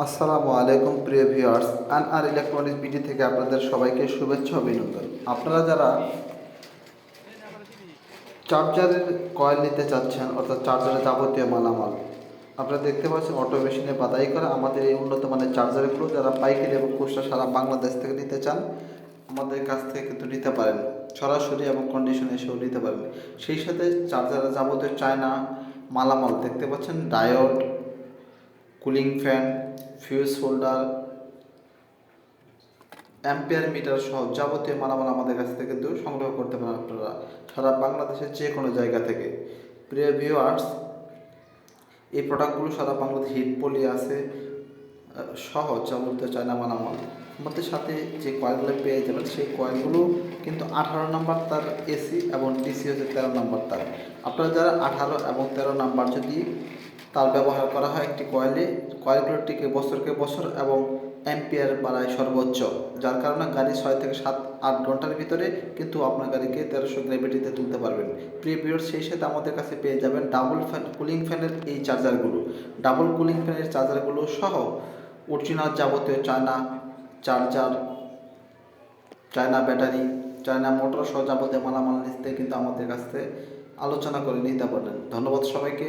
আসসালামু আলাইকুম, প্রিয় ভিউয়ার্স। আন আর ইলেকট্রনিক্স বিডি থেকে আপনাদের সবাইকে শুভেচ্ছা অভিনন্দন। আপনারা যারা চার্জারের কয়েল নিতে চাচ্ছেন, অর্থাৎ চার্জারের যাবতীয় মালামাল, আপনারা দেখতে পাচ্ছেন অটো মেশিনে বাদাই করা আমাদের এই উন্নত মানের চার্জারগুলো যারা পাইকারি এবং খুচরা সারা বাংলাদেশ থেকে নিতে চান, আমাদের কাছ থেকে কিন্তু নিতে পারেন। সরাসরি এবং কন্ডিশনে এসেও নিতে পারেন। সেই সাথে চার্জারের যাবতীয় চায়না মালামাল দেখতে পাচ্ছেন, diode cooling fan fuse holder ampere meter সহ যাবতীয় মালামাল আমাদের কাছ থেকে কিন্তু সংগ্রহ করতে পারেন আপনারা। সারা বাংলাদেশের যে কোনো জায়গা থেকে। প্রিয় ভিউয়ার্স এই প্রোডাক্টগুলো সারা বাংলাদেশ হিট পলি আছে আহ, সহ যাবতীয় চায়না মালামাল। আমাদের সাথে যে কয়েলগুলো পেয়ে যাবেন সেই কয়েলগুলো কিন্তু আঠারো নাম্বার তার এসি এবং ডিসি হচ্ছে তেরো নাম্বার তার। আপনারা যারা আঠারো এবং তেরো নাম্বার যদি তার ব্যবহার করা হয় একটি কয়েলে কয়েলগুলোর টিকে বছরকে বছর এবং অ্যাম্পিয়ার বাড়ায় সর্বোচ্চ, যার কারণে গাড়ি ছয় থেকে সাত, আট ঘণ্টার ভিতরে কিন্তু আপনার গাড়িকে তেরোশো গ্র্যাভিটিতে তুলতে পারবেন। প্রিভিয়র সেই সাথে আমাদের কাছে পেয়ে যাবেন ডাবল ফ্যান, কুলিং ফ্যানের এই চার্জারগুলো। ডাবল কুলিং ফ্যানের চার্জারগুলো সহ অরিজিনাল যাবতীয় China charger, China battery, China motor সহ যাবতীয় মালামাল নিতে কিন্তু আমাদের কাছ থেকে আলোচনা করে নিতে পারেন ধন্যবাদ সবাইকে।